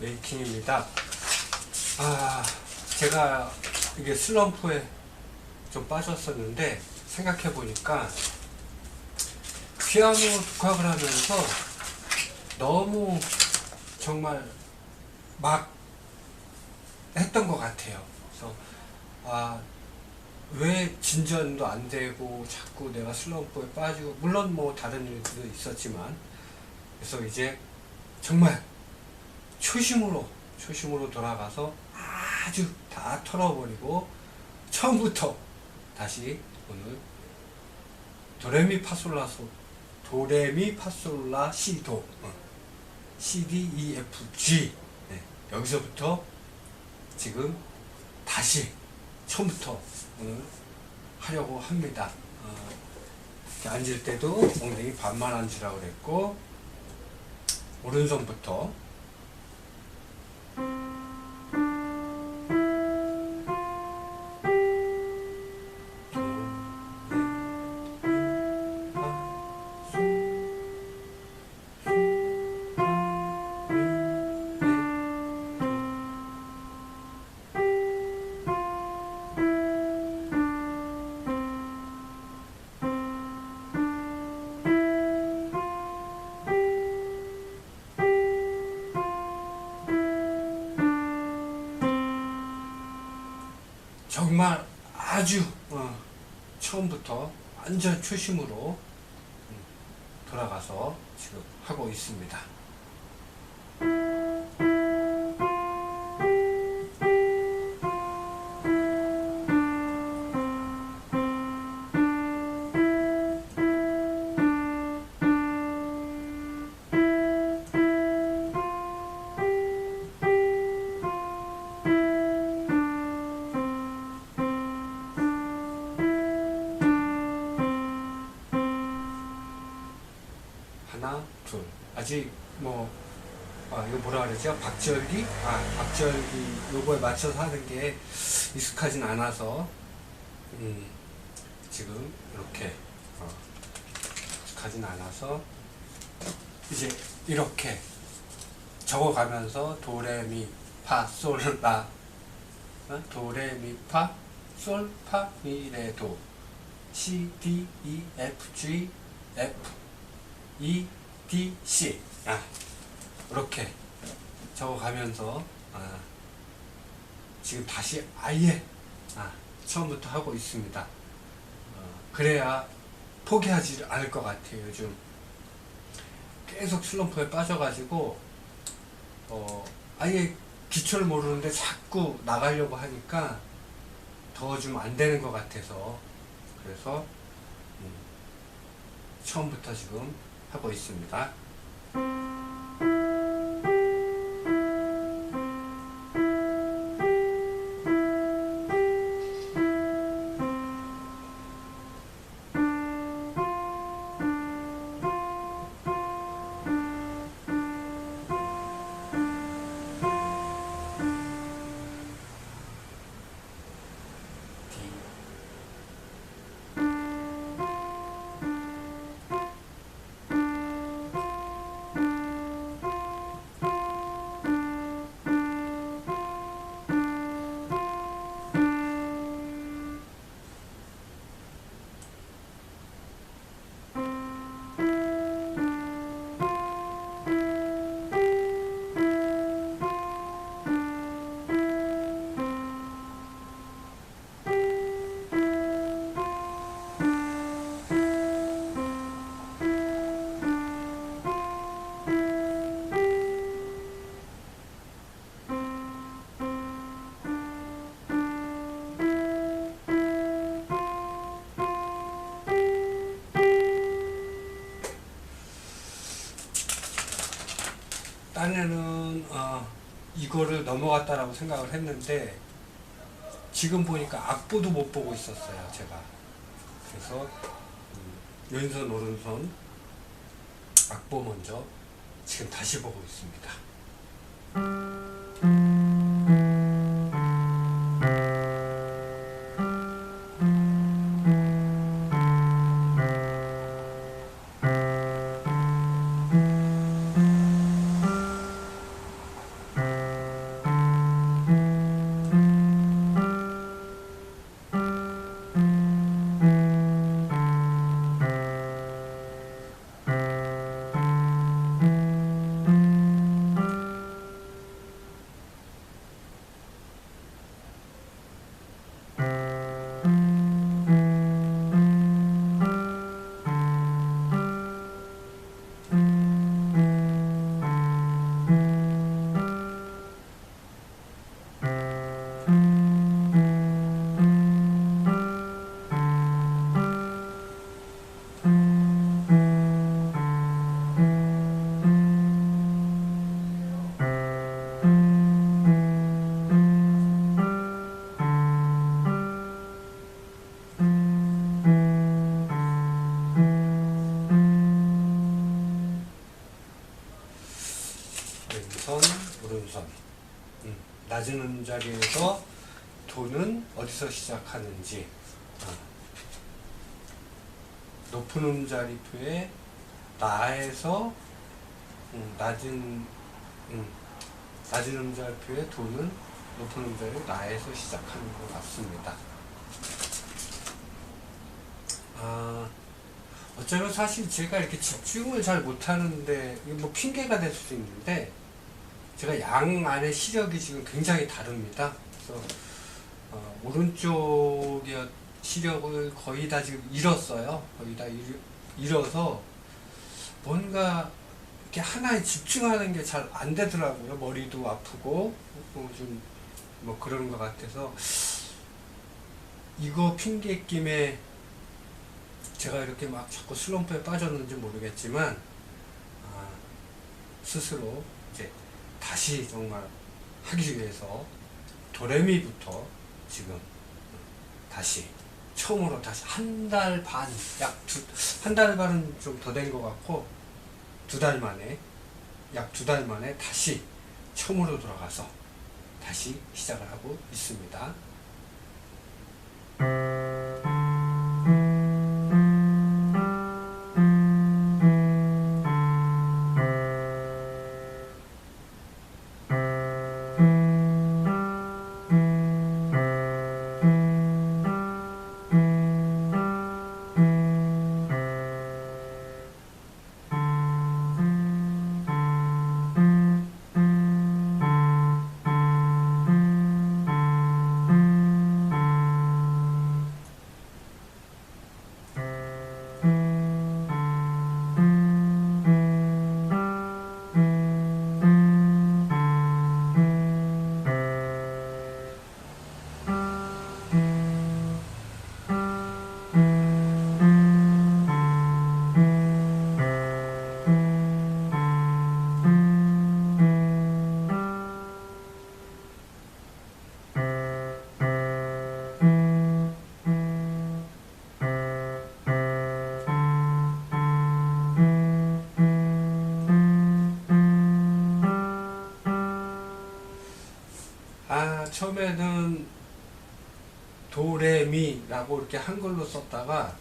메이킹입니다. 아, 제가 이게 슬럼프에 좀 빠졌었는데, 생각해보니까, 피아노 독학을 하면서 너무 정말 막 했던 것 같아요. 그래서, 아, 왜 진전도 안 되고 자꾸 내가 슬럼프에 빠지고, 물론 뭐 다른 일도 있었지만, 그래서 이제 정말 초심으로 초심으로 돌아가서 아주 다 털어버리고 처음부터 다시 오늘 도레미 파솔라소 도레미 파솔라 시도 어. C D E F G 네, 여기서부터 지금 다시 처음부터 오늘 하려고 합니다. 어, 앉을 때도 엉덩이 반만 앉으라고 그랬고 오른손부터 정말 아주 어, 처음부터 완전 초심으로 음, 돌아가서 지금 하고 있습니다. 아직 뭐, 아, 이거 뭐라 그러죠? 박절기? 아, 박절기 요거에 맞춰서 하는 게 익숙하진 않아서, 음, 지금 이렇게, 어, 익숙하진 않아서, 이제 이렇게 적어가면서 도레미, 파, 솔, 라, 어? 도레미, 파, 솔, 파, 미, 레, 도, C, D, E, F, G, F, E, D, C. 아, 이렇게 적어가면서 아, 지금 다시 아예 아, 처음부터 하고 있습니다. 어, 그래야 포기하지 않을 것 같아요. 요즘 계속 슬럼프에 빠져가지고 어, 아예 기초를 모르는데 자꾸 나가려고 하니까 더 좀 안 되는 것 같아서 그래서 음, 처음부터 지금 하고 있습니다. 이거를 넘어갔다라고 생각을 했는데 지금 보니까 악보도 못 보고 있었어요 제가. 그래서 음, 왼손 오른손 악보 먼저 지금 다시 보고 있습니다 노름선. 음, 낮은 음자리에서 도는 어디서 시작하는지. 어. 높은 음자리표에 나에서 음, 낮은 음, 낮은 음자리표에 도는 높은 음자리 나에서 시작하는 것 같습니다. 아, 어쩌면 사실 제가 이렇게 집중을 잘 못하는데, 뭐 핑계가 될 수도 있는데, 제가 양 안의 시력이 지금 굉장히 다릅니다. 그래서, 어, 오른쪽의 시력을 거의 다 지금 잃었어요. 거의 다 잃, 잃어서, 뭔가, 이렇게 하나에 집중하는 게 잘 안 되더라고요. 머리도 아프고, 뭐 좀, 뭐 그런 것 같아서, 이거 핑계 김에 제가 이렇게 막 자꾸 슬럼프에 빠졌는지 모르겠지만 아, 스스로 다시 정말 하기 위해서 도레미부터 지금 다시 처음으로 다시 한 달 반, 약 두, 한 달 반은 좀 더 된 것 같고 두 달 만에 약 두 달 만에 다시 처음으로 돌아가서 다시 시작을 하고 있습니다. 처음에는 도레미라고 이렇게 한글로 썼다가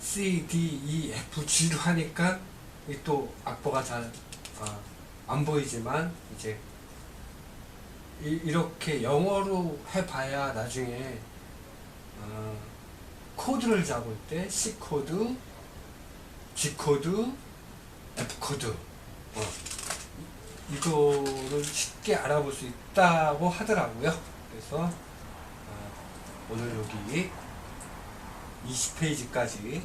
C, D, E, F, G로 하니까 이또 악보가 잘안 보이지만 이제 이, 이렇게 영어로 해봐야 나중에 어, 코드를 잡을 때 C 코드, G 코드, F 코드 어, 이거를 쉽게 알아볼 수 있다고 하더라고요. 그래서 어, 오늘 여기 20페이지까지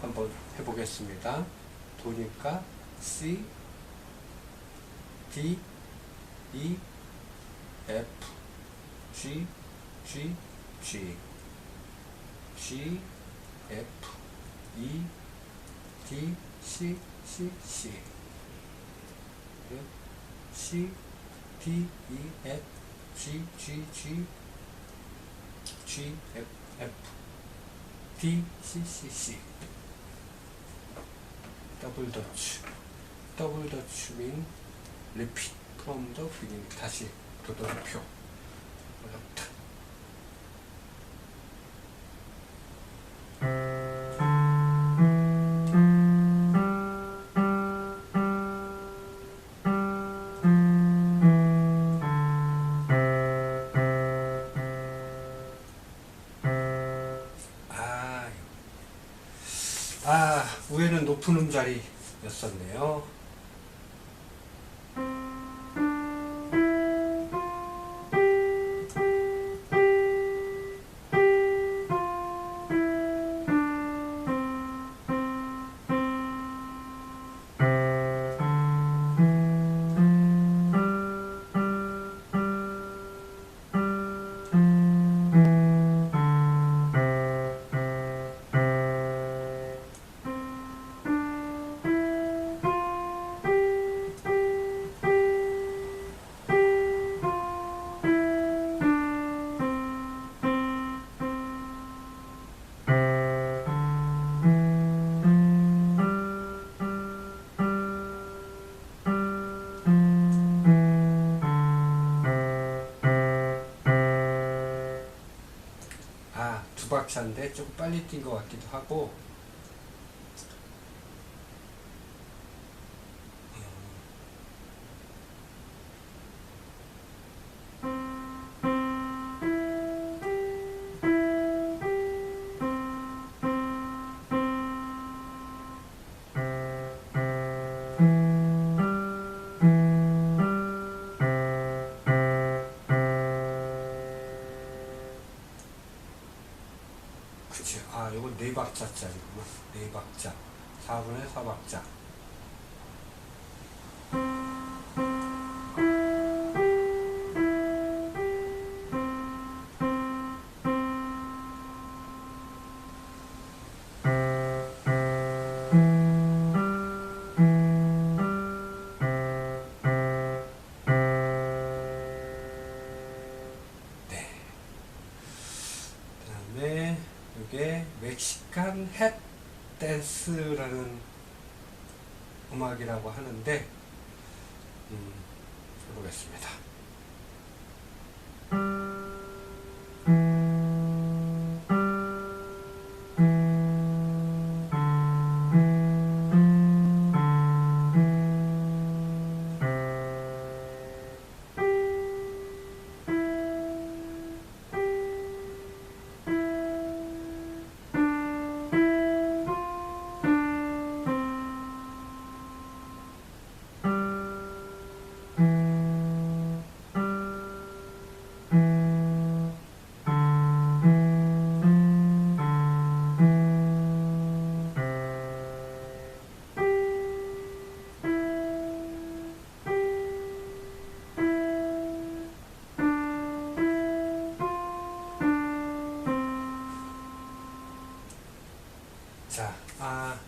한번 해보겠습니다. 도니까 C, D, E, F, G, G, G, G, F, E, D, C, C, C. D, E, F, G, G, G, G, F, F, D, C, C, C. 더블 더치. 더블 더치 mean repeat from the beginning. 다시 도돌이표. 어렵다. 위에는 높은 음자리였었네요. 박자인데 조금 빨리 뛴 것 같기도 하고 네 박자짜리구나 네 박자. 4분의 4박자 멕시칸 햇 댄스라는 음악이라고 하는데 음, 해보겠습니다.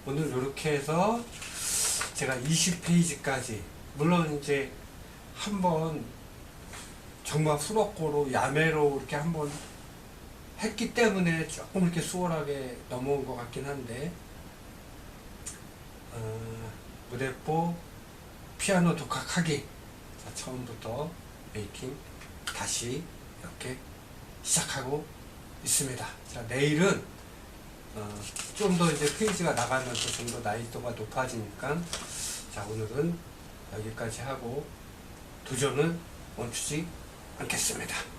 오늘 이렇게 해서 제가 20페이지까지 물론 이제 한번 정말 수록고로 야매로 이렇게 한번 했기 때문에 조금 이렇게 수월하게 넘어온 것 같긴 한데 어, 무대뽀 피아노 독학하기 자, 처음부터 메이킹 다시 이렇게 시작하고 있습니다. 자 내일은 어, 좀더 이제 페이지가 나가면서 좀 더 난이도가 높아지니까 자 오늘은 여기까지 하고 도전은 멈추지 않겠습니다.